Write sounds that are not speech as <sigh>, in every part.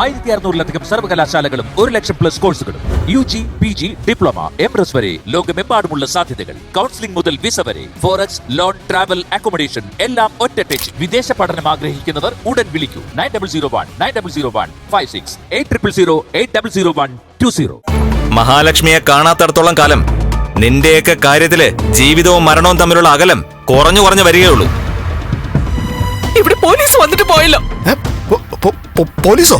ആയിരത്തി അറുന്നൂറിലധികം സർവകലാശാലകളും ഒരു ലക്ഷം പ്ലസ് കോഴ്സുകളും U G P G diploma M S വരെ ലോകമെമ്പാടുമുള്ള സാധ്യതകൾ. കൗൺസിലിംഗ് മുതൽ വിസ വരെ ഫോറക്സ് ലോൺ ട്രാവൽ അക്കോമഡേഷൻ എല്ലാം ഒറ്റ ടച്ച് വിദേശ പഠനം ആഗ്രഹിക്കുന്നവർ ഉടൻ വിളിക്കൂ. Nine double zero one nine double zero one five six eight triple zero eight double zero one two zero മഹാലക്ഷ്മിയെ കാണാത്തടത്തോളം കാലം നിന്റെയൊക്കെ കാര്യത്തിൽ ജീവിതവും മരണവും തമ്മിലുള്ള അകലം കുറഞ്ഞു കുറഞ്ഞു വരികയുള്ളൂ. ഇവിടെ പോലീസ് വന്നിട്ട് പോയല്ലോ. പോലീസോ?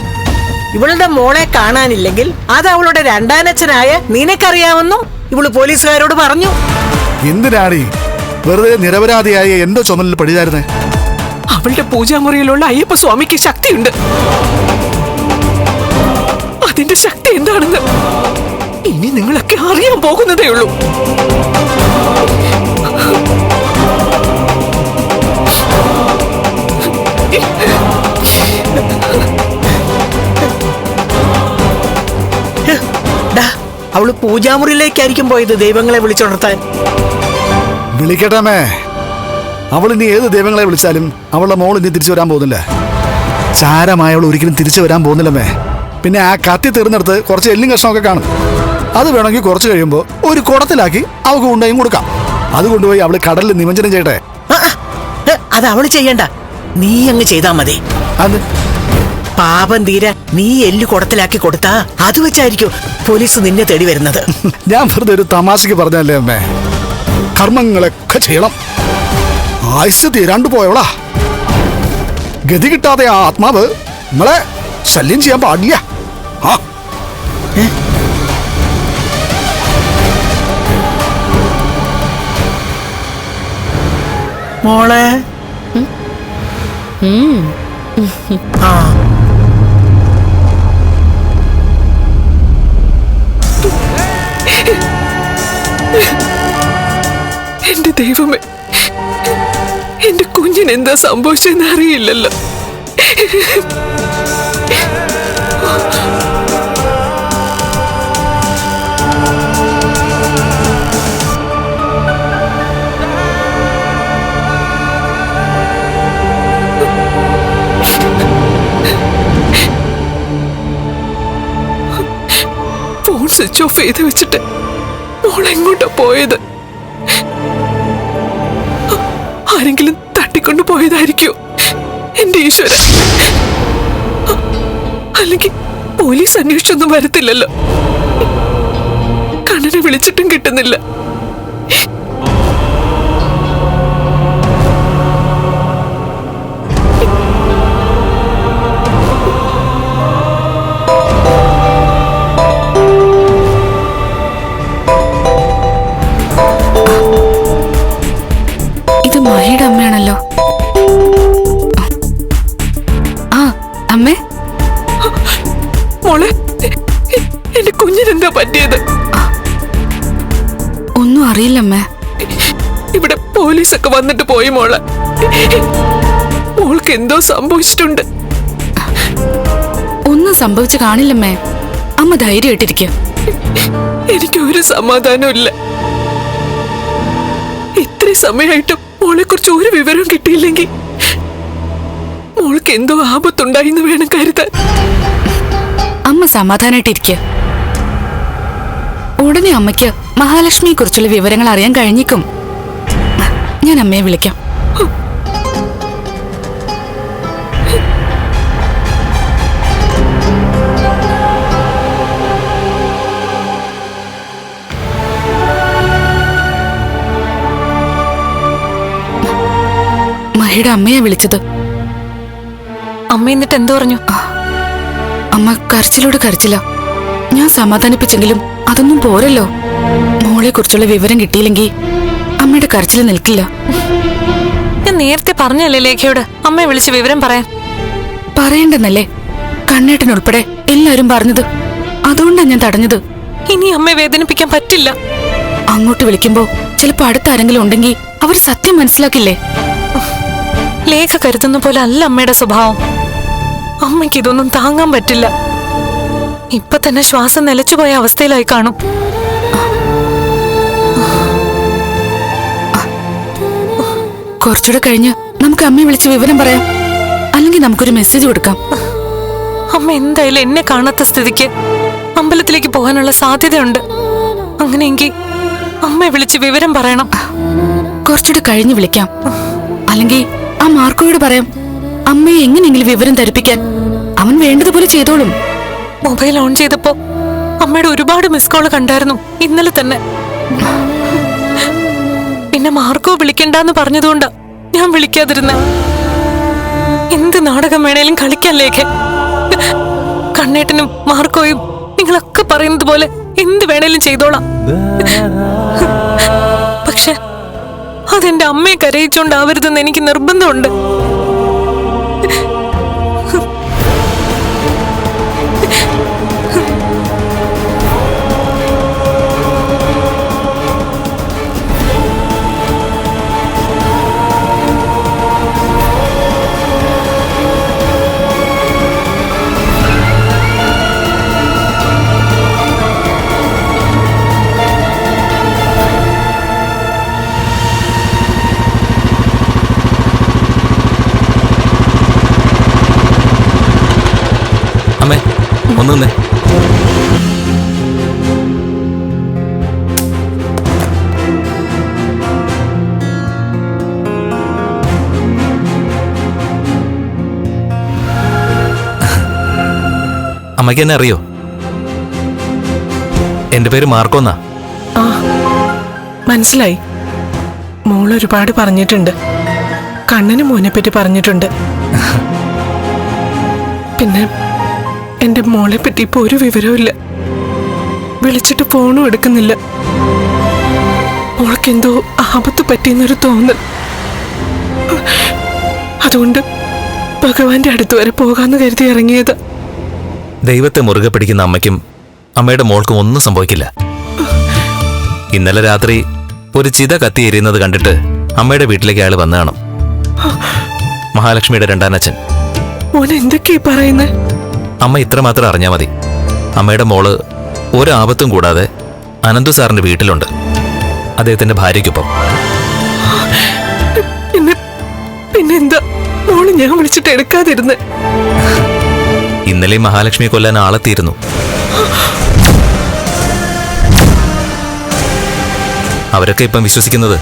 ഇവളുടെ മോളെ കാണാനില്ലെങ്കിൽ അത് അവളുടെ രണ്ടാനച്ഛനായ നിനക്കറിയാമെന്നും ഇവൾ പോലീസുകാരോട് പറഞ്ഞു. എന്തിനാടി? വെറുതെ നിരപരാധിയായ എന്റെ ചുമലിൽ പടിചാരുന്നേ? അവളുടെ പൂജാമുറിയിലുള്ള അയ്യപ്പ സ്വാമിക്ക് ശക്തിയുണ്ട്. അതിന്റെ ശക്തി എന്താണെന്ന് ഇനി നിങ്ങളൊക്കെ അറിയാൻ പോകുന്നതേ ഉള്ളൂ. ഹ്, അവൾ പൂജാമുറിയിലേക്കായിരിക്കും പോയത്. ദൈവങ്ങളെ വിളിച്ചുണർത്താൻ. വിളിക്കട്ടമേ അവൾ ഇനി ഏത് ദൈവങ്ങളെ വിളിച്ചാലും അവളുടെ മോൾ ഇനി തിരിച്ചു വരാൻ പോകുന്നില്ല. ചാരമായ അവൾ ഒരിക്കലും തിരിച്ചു വരാൻ പോകുന്നില്ലമ്മേ. പിന്നെ ആ കത്തി തീർന്നെടുത്ത് കുറച്ച് എല്ലും കഷ്ണമൊക്കെ കാണും. അത് വേണമെങ്കിൽ കുറച്ച് കഴിയുമ്പോൾ ഒരു കുടത്തിലാക്കി അവൾക്ക് കൊണ്ടുപോയി കൊടുക്കാം. അത് കൊണ്ടുപോയി അവൾ കടലിൽ നിമഞ്ജനം ചെയ്യട്ടെ. അത് അവൾ ചെയ്യണ്ട. നീ അങ്ങ് ചെയ്താൽ മതി. അത് പാപം തീരെ നീ എല്ലു കുടത്തിലാക്കി കൊടുത്താ അത് വെച്ചായിരിക്കും പോലീസ് നിന്നെ തേടി വരുന്നത്. <laughs> ഞാൻ വെറുതെ ഒരു തമാശക്ക് പറഞ്ഞല്ലേ അമ്മേ? കർമ്മങ്ങളൊക്കെ ചെയ്യണം. ആയുസ് തീരാണ്ട് പോയവളാ. ഗതി കിട്ടാതെ ആ ആത്മാവ് നമ്മളെ ശല്യം ചെയ്യാൻ പാടില്ല. ആ. മോളെ. ആ. ദൈവമേ എന്റെ കുഞ്ഞിന് എന്താ സംഭവിച്ചെന്ന് അറിയില്ലല്ലോ. ഫോൺ സ്വിച്ച് ഓഫ് ചെയ്ത് വെച്ചിട്ട് മോളെങ്ങോട്ടാ പോയത്? ആരെങ്കിലും തട്ടിക്കൊണ്ടു പോയതായിരിക്കോ. എന്റെ ഈശ്വര. അല്ലെങ്കിൽ പോലീസ് അന്വേഷിച്ചൊന്നും വരത്തില്ലല്ലോ. കണ്ണനെ വിളിച്ചിട്ടും കിട്ടുന്നില്ല. ഒന്നും അറിയില്ല അമ്മേ ഇവിടെ പോലീസൊക്കെ വന്നിട്ട് പോയി മോളെ. മോൾക്ക് എന്തോ സംഭവിച്ചിട്ടുണ്ട്. ഒന്നും സംഭവിച്ചു കാണില്ലമ്മേ. അമ്മ ധൈര്യമായിട്ടിരിക്കുക എനിക്ക് ഒരു സമാധാനവും ഇല്ല ഇത്രയും സമയമായിട്ടും മോളെ കുറിച്ച് ഒരു വിവരവും കിട്ടിയില്ലെങ്കിൽ മോൾക്ക് എന്തോ ആപത്തുണ്ടായിന്ന് വേണം കരുതാൻ. അമ്മ സമാധാനായിട്ടിരിക്കുക ഉടനെ അമ്മയ്ക്ക് മഹാലക്ഷ്മിയെ കുറിച്ചുള്ള വിവരങ്ങൾ അറിയാൻ കഴിഞ്ഞേക്കും. ഞാൻ അമ്മയെ വിളിക്കാം. മഹിയുടെ അമ്മയെ വിളിച്ചത്. അമ്മ എന്നിട്ട് എന്തു പറഞ്ഞു? അമ്മ കരച്ചിലോട് കരച്ചില്ല. ഞാൻ സമാധാനിപ്പിച്ചെങ്കിലും അതൊന്നും പോരല്ലോ. മോളെ കുറിച്ചുള്ള വിവരം കിട്ടിയില്ലെങ്കിൽ അമ്മയുടെ കരച്ചിൽ നിൽക്കില്ല. ഞാൻ നേരത്തെ പറഞ്ഞല്ലേ ലേഖയോട്? അമ്മയെ വിളിച്ച് വിവരം പറയാൻ. പറയണ്ടെന്നല്ലേ കണ്ണേട്ടനുൾപ്പെടെ എല്ലാരും പറഞ്ഞത്. അതുകൊണ്ടാണ് ഞാൻ തടഞ്ഞത്. ഇനി അമ്മയെ വേദനിപ്പിക്കാൻ പറ്റില്ല. അങ്ങോട്ട് വിളിക്കുമ്പോ ചിലപ്പോ അടുത്ത ആരെങ്കിലും ഉണ്ടെങ്കിൽ അവർ സത്യം മനസ്സിലാക്കില്ലേ? ലേഖ കരുതുന്ന പോലെ അല്ല അമ്മയുടെ സ്വഭാവം. അമ്മയ്ക്ക് ഇതൊന്നും താങ്ങാൻ പറ്റില്ല. ഇപ്പൊ തന്നെ ശ്വാസം നിലച്ചുപോയ അവസ്ഥയിലായി കാണും. കുറച്ചുകൂടെ കഴിഞ്ഞ് നമുക്ക് അമ്മയെ വിളിച്ച് വിവരം പറയാം. അല്ലെങ്കിൽ നമുക്കൊരു മെസ്സേജ് കൊടുക്കാം. അമ്മ എന്തായാലും എന്നെ കാണാത്ത സ്ഥിതിക്ക് അമ്പലത്തിലേക്ക് പോകാനുള്ള സാധ്യതയുണ്ട്. അങ്ങനെയെങ്കിൽ അമ്മയെ വിളിച്ച് വിവരം പറയണം. കുറച്ചുകൂടെ കഴിഞ്ഞ് വിളിക്കാം. അല്ലെങ്കിൽ ആ മാർക്കോയോട് പറയാം അമ്മയെ എങ്ങനെയെങ്കിലും വിവരം ധരിപ്പിക്കാൻ അവൻ വേണ്ടതുപോലെ ചെയ്തോളും. മൊബൈൽ ഓൺ ചെയ്തപ്പോ അമ്മയുടെ ഒരുപാട് മിസ് കോൾ കണ്ടായിരുന്നു ഇന്നലെ തന്നെ. പിന്നെ മാർക്കോ വിളിക്കണ്ടെന്ന് പറഞ്ഞതുകൊണ്ട് ഞാൻ വിളിക്കാതിരുന്ന. എന്ത് നാടകം വേണേലും കളിക്കാൻ ലേഖ. കണ്ണേട്ടനും മാർക്കോയും നിങ്ങളൊക്കെ പറയുന്നത് പോലെ എന്ത് വേണേലും ചെയ്തോളാം. പക്ഷെ അതെന്റെ അമ്മയെ കരയിച്ചോണ്ടാവരുതെന്ന് എനിക്ക് നിർബന്ധമുണ്ട്. ഒന്ന് അമ്മയ്ക്ക് എന്നെ അറിയോ? എന്റെ പേര് മാർക്കോന്നാ ആ മനസ്സിലായി. മോൾ ഒരുപാട് പറഞ്ഞിട്ടുണ്ട്. കണ്ണന് മോനെ പറ്റി പറഞ്ഞിട്ടുണ്ട്. <laughs> പിന്നെ എന്റെ മോളെ പറ്റി ഇപ്പൊ ഒരു വിവരവില്ല വിളിച്ചിട്ട് ഫോണും എടുക്കുന്നില്ല. മോൾക്ക് എന്തോ ആപത്ത് പറ്റിയെന്നൊരു തോന്നൽ. അതുകൊണ്ട് ഭഗവാന്റെ അടുത്ത് വരെ പോകാന്ന് കരുതി ഇറങ്ങിയത്. ദൈവത്തെ മുറുകെ പിടിക്കുന്ന അമ്മയ്ക്കും അമ്മയുടെ മോൾക്കും ഒന്നും സംഭവിക്കില്ല. ഇന്നലെ രാത്രി ഒരു ചിത കത്തി എരിയുന്നത് കണ്ടിട്ട് അമ്മയുടെ വീട്ടിലേക്ക് അയാൾ വന്നു കാണും മഹാലക്ഷ്മിയുടെ രണ്ടാനച്ഛൻ. ഓൻ എന്തൊക്കെയാ പറയുന്നത് അമ്മ ഇത്രമാത്രം അറിഞ്ഞാൽ മതി. അമ്മയുടെ മോൾ ഒരാപത്തും കൂടാതെ അനന്തു സാറിന്റെ വീട്ടിലുണ്ട്. അദ്ദേഹത്തിന്റെ ഭാര്യയ്ക്കൊപ്പം. പിന്നെ പിന്നെന്താ? മോൾ ഞാൻ വിളിച്ചിട്ട് എടുക്കാതിരുന്ന്. ഇന്നലെ മഹാലക്ഷ്മിയെ കൊല്ലാൻ ആളെത്തിയിരുന്നു അവരൊക്കെ ഇപ്പം വിശ്വസിക്കുന്നത്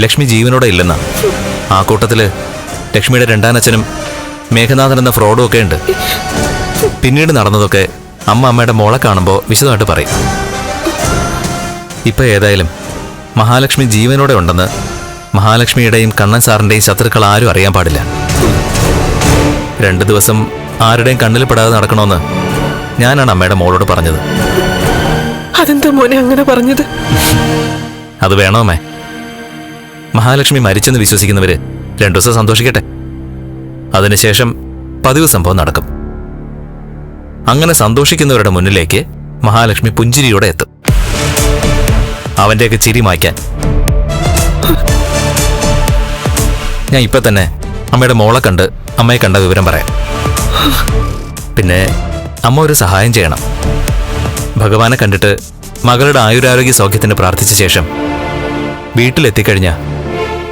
ലക്ഷ്മി ജീവനോടെ ഇല്ലെന്നാ. ആ കൂട്ടത്തിൽ ലക്ഷ്മിയുടെ രണ്ടാനച്ഛനും മേഘനാഥൻ എന്ന ഫ്രോഡും ഒക്കെ ഉണ്ട്. പിന്നീട് നടന്നതൊക്കെ അമ്മ അമ്മയുടെ മോളെ കാണുമ്പോൾ വിശദമായിട്ട് പറയും. ഇപ്പം ഏതായാലും മഹാലക്ഷ്മി ജീവനോടെ ഉണ്ടെന്ന് മഹാലക്ഷ്മിയുടെയും കണ്ണൻ സാറിന്റെയും ശത്രുക്കൾ ആരും അറിയാൻ പാടില്ല. രണ്ട് ദിവസം ആരുടെയും കണ്ണിൽ പെടാതെ നടക്കണമെന്ന് ഞാനാണ് അമ്മയുടെ മോളോട് പറഞ്ഞത്. അതെന്താ മോനെ അങ്ങനെ പറഞ്ഞത്? അത് വേണോ അമ്മേ? മഹാലക്ഷ്മി മരിച്ചെന്ന് വിശ്വസിക്കുന്നവര് രണ്ടു ദിവസം സന്തോഷിക്കട്ടെ. അതിനുശേഷം പതിവ് സംഭവം നടക്കും. അങ്ങനെ സന്തോഷിക്കുന്നവരുടെ മുന്നിലേക്ക് മഹാലക്ഷ്മി പുഞ്ചിരിയോടെ എത്തും. അവന്റെയൊക്കെ ചിരി മായ്ക്കാൻ. ഞാൻ ഇപ്പൊ തന്നെ അമ്മയുടെ മോളെ കണ്ട് അമ്മയെ കണ്ട വിവരം പറയാം. പിന്നെ അമ്മ ഒരു സഹായം ചെയ്യണം. ഭഗവാനെ കണ്ടിട്ട് മകളുടെ ആയുരാരോഗ്യ സൗഖ്യത്തിന് പ്രാർത്ഥിച്ച ശേഷം വീട്ടിലെത്തിക്കഴിഞ്ഞ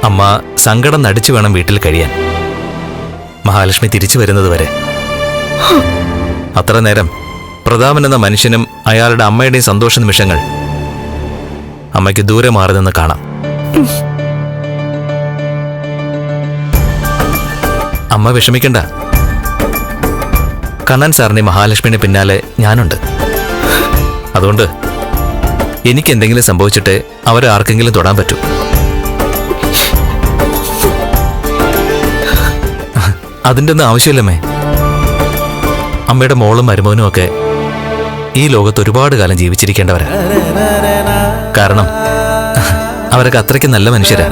അമ്മ സങ്കടം നടിച്ചു വേണം വീട്ടിൽ കഴിയാൻ. മഹാലക്ഷ്മി തിരിച്ചു വരുന്നത് വരെ. അത്ര നേരം പ്രതാപൻ എന്ന മനുഷ്യനും അയാളുടെ അമ്മയുടെയും സന്തോഷ നിമിഷങ്ങൾ അമ്മയ്ക്ക് ദൂരെ മാറി നിന്ന് കാണാം. അമ്മ വിഷമിക്കണ്ട. കണ്ണൻ സാറിന് മഹാലക്ഷ്മിയുടെ പിന്നാലെ ഞാനുണ്ട്. അതുകൊണ്ട് എനിക്ക് എന്തെങ്കിലും സംഭവിച്ചിട്ട് അവരെ ആർക്കെങ്കിലും തൊടാൻ പറ്റൂ. അതിന്റെ ഒന്നും ആവശ്യമില്ലമ്മേ. അമ്മയുടെ മോളും മരുമോനും ഒക്കെ ഈ ലോകത്ത് ഒരുപാട് കാലം ജീവിച്ചിരിക്കേണ്ടവരാ. കാരണം അവരൊക്കെ അത്രയ്ക്ക് നല്ല മനുഷ്യരാ.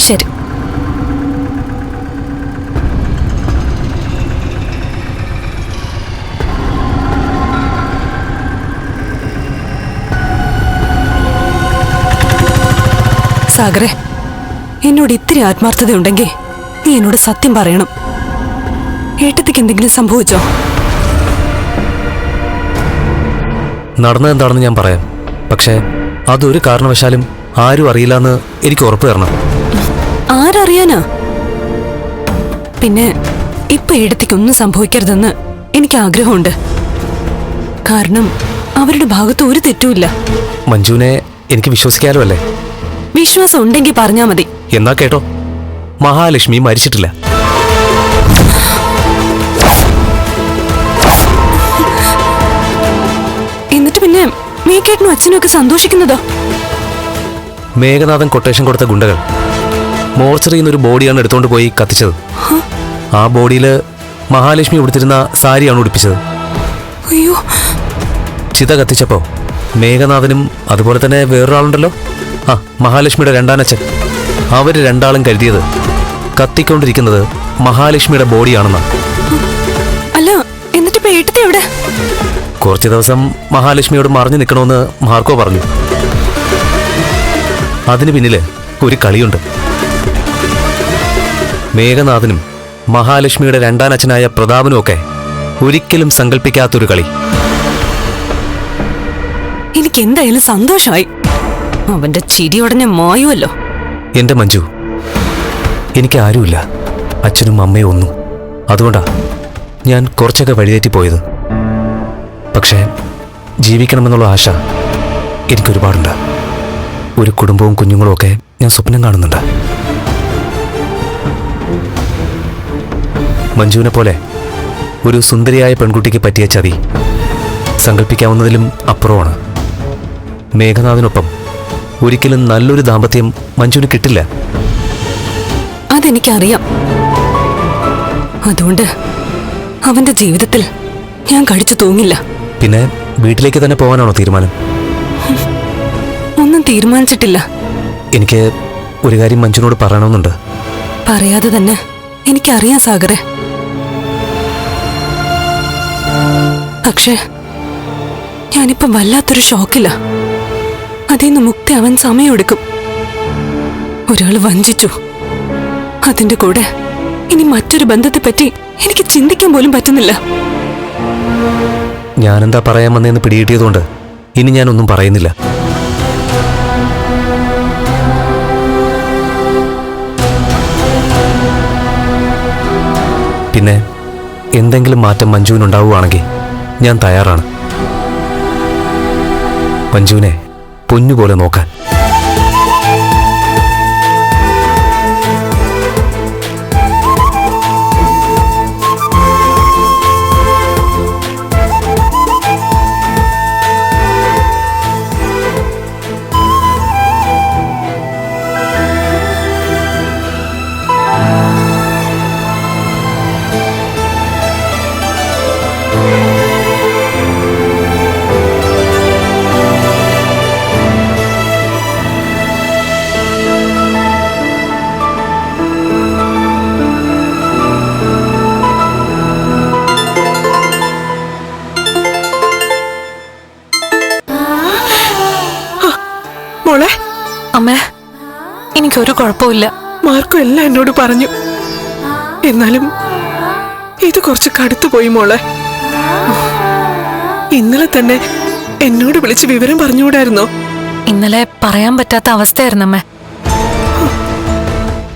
ശരി. സാഗറെ എന്നോട് ഇത്തിരി ആത്മാർത്ഥതയുണ്ടെങ്കിൽ നീ എന്നോട് സത്യം പറയണം. ഏട്ടത്തിക്ക് എന്തെങ്കിലും സംഭവിച്ചോ? നടന്നതെന്താണെന്ന് ഞാൻ പറയാം. പക്ഷേ അതൊരു കാരണവശാലും ആരും അറിയില്ലെന്ന് എനിക്ക് ഉറപ്പ് തരണം. ആരറിയാനാ? പിന്നെ ഇപ്പൊ ഇടത്തേക്കൊന്നും സംഭവിക്കരുതെന്ന് എനിക്ക് ആഗ്രഹമുണ്ട്. കാരണം അവരുടെ ഭാഗത്ത് ഒരു തെറ്റുമില്ല. മഞ്ജുവിനെ എനിക്ക് വിശ്വസിക്കാലോ അല്ലേ? വിശ്വാസം ഉണ്ടെങ്കിൽ പറഞ്ഞാ മതി. എന്നാ കേട്ടോ? മഹാലക്ഷ്മി മരിച്ചിട്ടില്ല. എന്നിട്ട് പിന്നെ മേക്കേട്ടനും അച്ഛനും ഒക്കെ സന്തോഷിക്കുന്നതോ? മേഘനാഥൻ കൊട്ടേഷൻ കൊടുത്ത ഗുണ്ടകൾ. മോർച്ചറിയിൽ ഒരു ബോഡിയാണ് എടുത്തുകൊണ്ട് പോയി കത്തിച്ചത്. ആ ബോഡിയിൽ മഹാലക്ഷ്മി ഉടുത്തിരുന്ന സാരിയാണ് ഉടുപ്പിച്ചത്. അയ്യോ. ചിത കത്തിച്ചപ്പോ മേഘനാഥനും അതുപോലെ തന്നെ വേറൊരാളുണ്ടല്ലോ? ആ മഹാലക്ഷ്മിയുടെ രണ്ടാനച്ഛൻ. അവർ രണ്ടാളും കരുതിയത് കത്തിക്കൊണ്ടിരിക്കുന്നത് മഹാലക്ഷ്മിയുടെ ബോഡിയാണെന്നാണ് അല്ല എന്നിട്ട് എവിടെ? കുറച്ച് ദിവസം മഹാലക്ഷ്മിയോട് മറിഞ്ഞു നിൽക്കണമെന്ന് മാർക്കോ പറഞ്ഞു. അതിന് പിന്നിൽ ഒരു കളിയുണ്ട്. മേഘനാഥനും മഹാലക്ഷ്മിയുടെ രണ്ടാനച്ഛനായ പ്രതാപനും ഒക്കെ ഒരിക്കലും സങ്കല്പിക്കാത്തൊരു കളി. എനിക്ക് എന്തായാലും സന്തോഷമായി. അവന്റെ ചിരി ഉടനെ മായുവല്ലോ. എന്റെ മഞ്ജു എനിക്ക് ആരുമില്ല. അച്ഛനും അമ്മയും ഒന്നും. അതുകൊണ്ടാ ഞാൻ കുറച്ചൊക്കെ വഴിതെറ്റി പോയത്. പക്ഷേ ജീവിക്കണമെന്നുള്ള ആശ എനിക്കൊരുപാടുണ്ട്. ഒരു കുടുംബവും കുഞ്ഞുങ്ങളും ഒക്കെ ഞാൻ സ്വപ്നം കാണുന്നുണ്ട്. മഞ്ജുവിനെ പോലെ ഒരു സുന്ദരിയായ പെൺകുട്ടിക്ക് പറ്റിയ ചതി സങ്കല്പിക്കാവുന്നതിലും അപ്പുറമാണ്. മേഘനാഥിനൊപ്പം ഒരിക്കലും നല്ലൊരു ദാമ്പത്യം മഞ്ജുവിന് കിട്ടില്ല. അതെനിക്കറിയാം. അതുകൊണ്ട് അവന്റെ ജീവിതത്തിൽ ഞാൻ കഴിച്ചു തൂങ്ങില്ല. പിന്നെ വീട്ടിലേക്ക് തന്നെ പോകാനാണോ തീരുമാനം? ഒന്നും തീരുമാനിച്ചിട്ടില്ല. എനിക്ക് ഒരു കാര്യം മഞ്ജുനോട് പറയണമെന്നുണ്ട്. പറയാതെ തന്നെ എനിക്കറിയാം സാഗറെ. പക്ഷേ ഞാനിപ്പം വല്ലാത്തൊരു ഷോക്കില്ല അതിൽ നിന്ന് അവൻ സമയമെടുക്കും. ഒരാൾ വഞ്ചിച്ചു. അതിന്റെ കൂടെ ഇനി മറ്റൊരു ബന്ധത്തെ പറ്റി എനിക്ക് ചിന്തിക്കാൻ പോലും പറ്റുന്നില്ല. ഞാനെന്താ പറയാൻ വന്നതെന്ന് പിടികിട്ടിയതുകൊണ്ട് ഇനി ഞാനൊന്നും പറയുന്നില്ല. പിന്നെ എന്തെങ്കിലും മാറ്റം മഞ്ജുവിനുണ്ടാവുകയാണെങ്കിൽ ഞാൻ തയ്യാറാണ്. മഞ്ജുവിനെ പൊന്നുപോലെ നോക്കാൻ. അമ്മേ എനിക്കൊരു കുഴപ്പമില്ല. മാർക്കോ എല്ലാം എന്നോട് പറഞ്ഞു. എന്നാലും ഇത് കുറച്ച് കടുത്തു പോയി മോളെ. ഇന്നലെ തന്നെ എന്നോട് വിളിച്ച് വിവരം പറഞ്ഞുകൂടായിരുന്നോ? ഇന്നലെ പറയാൻ പറ്റാത്ത അവസ്ഥയായിരുന്നു അമ്മ.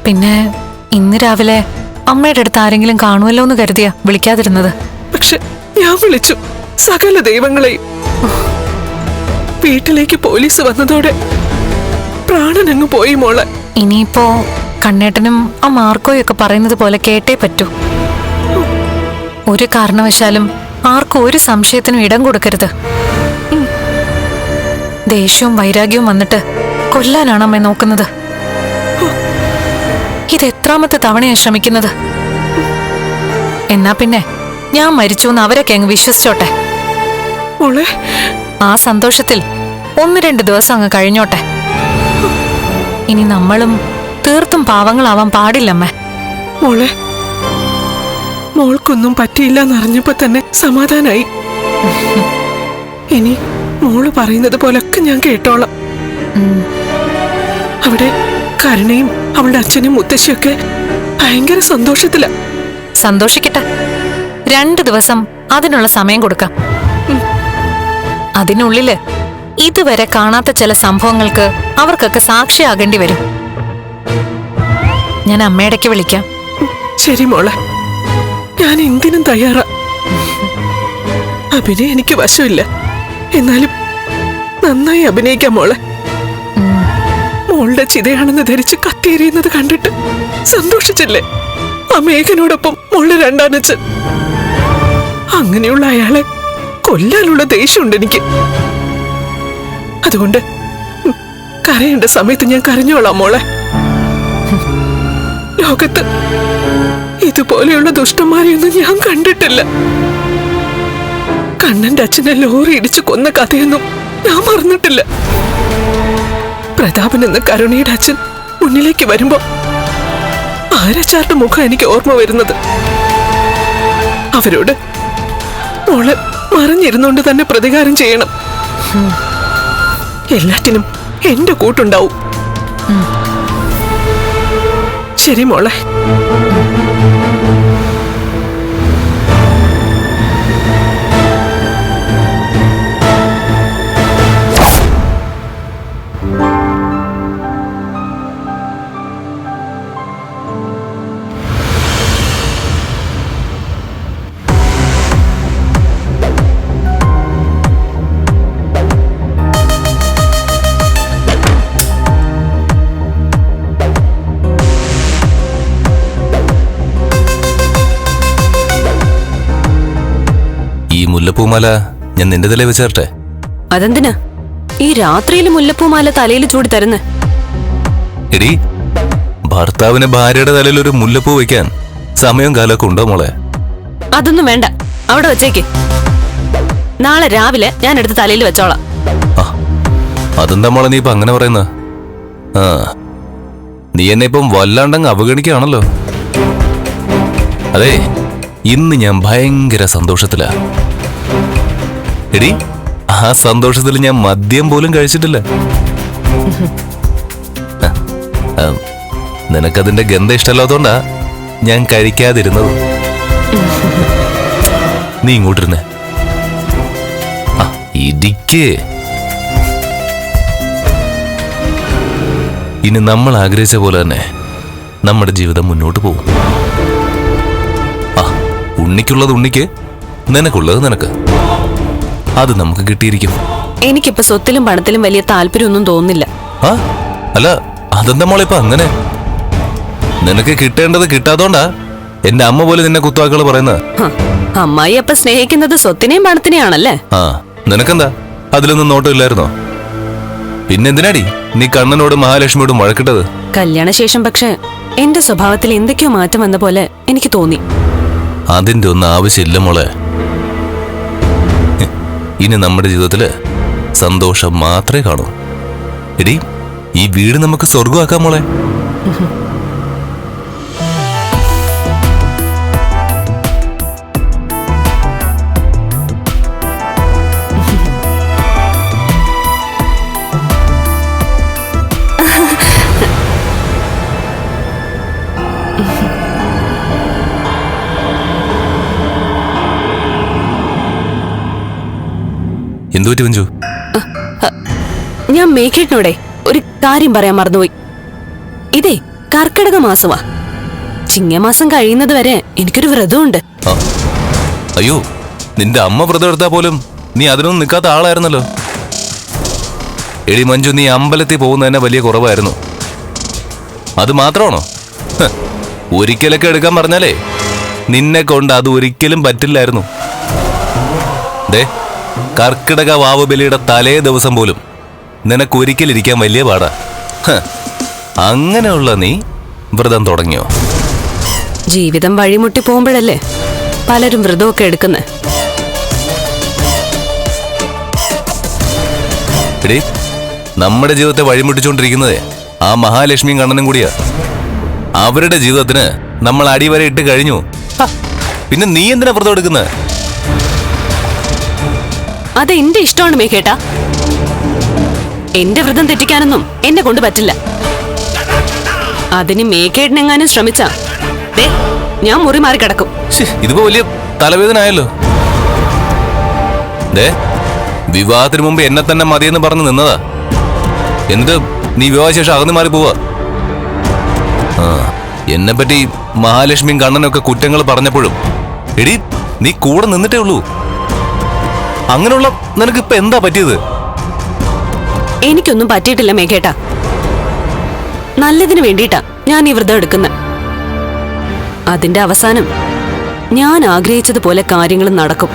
പിന്നെ ഇന്ന് രാവിലെ അമ്മയുടെ അടുത്ത് ആരെങ്കിലും കാണുമല്ലോ എന്ന് കരുതിയാ വിളിക്കാതിരുന്നത്. പക്ഷെ ഞാൻ വിളിച്ചു. സകല ദൈവങ്ങളെയും. വീട്ടിലേക്ക് പോലീസ് വന്നതോടെ പ്രാണനങ്ങ് പോയി മോളെ. ഇനിയിപ്പോ കണ്ണേട്ടനും ആ മാർക്കോയൊക്കെ പറയുന്നത് പോലെ കേട്ടേ പറ്റൂ. ഒരു കാരണവശാലും ആർക്കും ഒരു സംശയത്തിനും ഇടം കൊടുക്കരുത്. ദേഷ്യവും വൈരാഗ്യവും വന്നിട്ട് കൊല്ലാനാണ് അമ്മ നോക്കുന്നത്. ഇത് എത്രാമത്തെ തവണയാണ് ശ്രമിക്കുന്നത്? എന്നാ പിന്നെ ഞാൻ മരിച്ചു എന്ന് അവരൊക്കെ അങ്ങ് വിശ്വസിച്ചോട്ടെ. ആ സന്തോഷത്തിൽ ഒന്ന് രണ്ട് ദിവസം അങ്ങ് കഴിഞ്ഞോട്ടെ. ഇനി നമ്മളും തീർത്തും പാവങ്ങളാവാൻ പാടില്ലമ്മേ. മോളെ മോൾക്കൊന്നും പറ്റിയില്ല എന്നറിഞ്ഞപ്പോ തന്നെ സമാധാനായി. ഇനി മോൾ പറയുന്നത് പോലൊക്കെ ഞാൻ കേട്ടോളാം. അവിടെ കരുണയും അവളുടെ അച്ഛനും മുത്തശ്ശിയൊക്കെ ഭയങ്കര സന്തോഷത്തില. സന്തോഷിക്കട്ടെ. രണ്ട് ദിവസം അതിനുള്ള സമയം കൊടുക്കാം. അതിനുള്ളിൽ ഇതുവരെ കാണാത്ത ചില സംഭവങ്ങൾക്ക് അവർക്കൊക്കെ സാക്ഷിയാകേണ്ടി വരും. ഞാൻ അമ്മയുടെക്ക് വിളിക്കാം. ശരി മോളെ. ഞാൻ എന്തിനും തയ്യാറാ. അഭിനയം എനിക്ക് വശമില്ല. എന്നാലും നന്നായി അഭിനയിക്കാം മോളെ. മോളുടെ ചിതയാണെന്ന് ധരിച്ച് കത്തിയെറിയുന്നത് കണ്ടിട്ട് സന്തോഷിച്ചില്ലേ? ആ മേഘനോടൊപ്പം മോളുടെ രണ്ടാനച്ഛൻ. അങ്ങനെയുള്ള അയാളെ കൊല്ലാനുള്ള ദേഷ്യമുണ്ട് എനിക്ക്. അതുകൊണ്ട് കരയേണ്ട സമയത്ത് ഞാൻ കരഞ്ഞോളാം മോളെ. ലോകത്ത് ഇതുപോലെയുള്ള ദുഷ്ടന്മാരെയൊന്നും ഞാൻ കണ്ടിട്ടില്ല. കണ്ണന്റെ അച്ഛനെ ലോറി ഇടിച്ച് കൊന്ന കഥയൊന്നും ഞാൻ മറന്നിട്ടില്ല. പ്രതാപൻ എന്ന കരുണയുടെ അച്ഛൻ മുന്നിലേക്ക് വരുമ്പോ ആരച്ചാരുടെ മുഖം എനിക്ക് ഓർമ്മ വരുന്നത്? അവരോട് മോളെ മറിഞ്ഞിരുന്നോണ്ട് തന്നെ പ്രതികാരം ചെയ്യണം. എല്ലാറ്റിനും എന്റെ കൂട്ടുണ്ടാവും. ശരി മോളെ. മുല്ലപ്പൂമാല ഞാൻ നിന്റെ തലേ വെച്ചേരട്ടെ അതെന്തിനാ? ഈ രാത്രിയിൽ മുല്ലപ്പൂമാല തലയിൽ ചൂടി തരുന്നു? എടി ഭർത്താവിന് ഭാര്യയുടെ തലയിൽ ഒരു മുല്ലപ്പൂ വെക്കാൻ സമയം കാലമൊക്കെ ഉണ്ടോ മോളെ? അതൊന്നും വേണ്ട. അവിടെ വെച്ചേക്ക്. നാളെ രാവിലെ ഞാൻ എടുത്ത് തലയിൽ വെച്ചോളാം. അതെന്താ മോളെ നീ ഇപ്പൊ അങ്ങനെ പറയുന്ന? ആ നീ എന്നെ ഇപ്പം വല്ലാണ്ടങ്ങ് അവഗണിക്കുകയാണല്ലോ. അതെ ഇന്ന് ഞാൻ ഭയങ്കര സന്തോഷത്തിലാ. എടി ആ സന്തോഷത്തിൽ ഞാൻ മദ്യം പോലും കഴിച്ചിട്ടില്ല. നിനക്കതിന്റെ ഗന്ധം ഇഷ്ടമല്ലാത്തോണ്ടാ ഞാൻ കഴിക്കാതിരുന്നത്. നീ ഇങ്ങോട്ടിരുന്നേ. ആ ഇരിക്കേ. ഇനി നമ്മൾ ആഗ്രഹിച്ച പോലെ തന്നെ നമ്മുടെ ജീവിതം മുന്നോട്ട് പോകും. ആ ഉണ്ണിക്കുള്ളത് ഉണ്ണിക്ക് നിനക്കുള്ളത് നിനക്ക്. അത് നമുക്ക് കിട്ടിയിരിക്കും. എനിക്കിപ്പോ സ്വത്തിലും പണത്തിലും വലിയ താല്പര്യമൊന്നും തോന്നുന്നില്ല. ആ? അല്ല അതെന്താ മോളിപ്പോ അങ്ങനെ? നിനക്ക് കിട്ടേണ്ടത് കിട്ടാത്തോണ്ടാ എന്റെ അമ്മ പോലെ നിന്നെ കുത്തുവാക്കുകൾ പറയുന്നത്. ഹ, അമ്മായി അപ്പൊ സ്നേഹിക്കുന്നത് സ്വത്തിനെയും പണത്തിനെയാണല്ലേ? ആ നിനക്കെന്താ? അതിലൊന്നും നോട്ടമില്ലായിരുന്നോ പിന്നെന്തിനാടി നീ കണ്ണനോടും മഹാലക്ഷ്മിയോടും വഴക്കിട്ടത്? കല്യാണശേഷം പക്ഷെ എന്റെ സ്വഭാവത്തിൽ എന്തൊക്കെയോ മാറ്റം വന്ന പോലെ എനിക്ക് തോന്നി. അതിന്റെ ഒന്നും ആവശ്യമില്ല മോളെ. ഇനി നമ്മുടെ ജീവിതത്തിൽ സന്തോഷം മാത്രമേ കാണൂ. എടി ഈ വീട് നമുക്ക് സ്വർഗമാക്കാം മോളെ. എന്തു പറ്റി മഞ്ജു? ഞാൻ മേഘേട്ടനോടെ ഒരു കാര്യം പറയാൻ മറന്നുപോയി. ഇതേ കർക്കിടക മാസമാ. ചിങ്ങമാസം കഴിയുന്നത് വരെ എനിക്കൊരു വ്രതമുണ്ട്. അയ്യോ നിന്റെ അമ്മ വ്രതം എടുത്താ പോലും നീ അതിനൊന്നും നിൽക്കാത്ത ആളായിരുന്നല്ലോ. എടി മഞ്ജു നീ അമ്പലത്തിൽ പോകുന്നതന്നെ വലിയ കുറവായിരുന്നു. അത് മാത്രമാണോ? ഒരിക്കലൊക്കെ എടുക്കാൻ പറഞ്ഞാലേ നിന്നെ കൊണ്ട് അത് ഒരിക്കലും പറ്റില്ലായിരുന്നു. ദേ കർക്കിടക വാവ് ബലിയുടെ തലേ ദിവസം പോലും നിനക്ക് ഒരിക്കലിരിക്കാൻ വലിയ പാടാ. അങ്ങനെയുള്ള നീ വ്രതം തുടങ്ങിയോ? ജീവിതം വഴിമുട്ടി പോകുമ്പോഴല്ലേ പലരും വ്രതമൊക്കെ എടുക്കുന്നത് എടീ നമ്മുടെ ജീവിതത്തെ വഴിമുട്ടിച്ചുകൊണ്ടിരിക്കുന്നതേ ആ മഹാലക്ഷ്മിയും കണ്ണനും കൂടിയാ. അവരുടെ ജീവിതത്തിന് നമ്മൾ അടിവരെ ഇട്ട് കഴിഞ്ഞു പിന്നെ നീ എന്തിനാ വ്രതം എടുക്കുന്നത് അത് എന്റെ ഇഷ്ടമാണ് മേഘേട്ടാ. എന്റെ വ്രതം തെറ്റിക്കാനൊന്നും എന്നെ കൊണ്ട് പറ്റില്ല. അതിന് മേഘേട്ടനെങ്ങാനും ശ്രമിച്ച. ഞാൻ മുറി മാറി കിടക്കും. ഇതിപ്പോ വലിയ തലവേദന ആയല്ലോ വിവാഹത്തിന് മുമ്പ് എന്നെ തന്നെ മതിയെന്ന് പറഞ്ഞു നിന്നതാ. എന്നിട്ട് നീ വിവാഹശേഷം അകന്നു മാറി പോവാ. എന്നെ പറ്റി മഹാലക്ഷ്മിയും കണ്ണനൊക്കെ കുറ്റങ്ങൾ പറഞ്ഞപ്പോഴും എടി നീ കൂടെ നിന്നിട്ടേ ഉള്ളൂ. അങ്ങനെയുള്ള നിനക്ക് ഇപ്പൊ എന്താ പറ്റിയത്? എനിക്കൊന്നും പറ്റിയിട്ടില്ല മേഘേട്ടാ. നല്ലതിന് വേണ്ടിയിട്ടാ ഞാൻ ഈ വ്രതം എടുക്കുന്നത് അതിന്റെ അവസാനം ഞാൻ ആഗ്രഹിച്ചതുപോലെ കാര്യങ്ങൾ നടക്കും.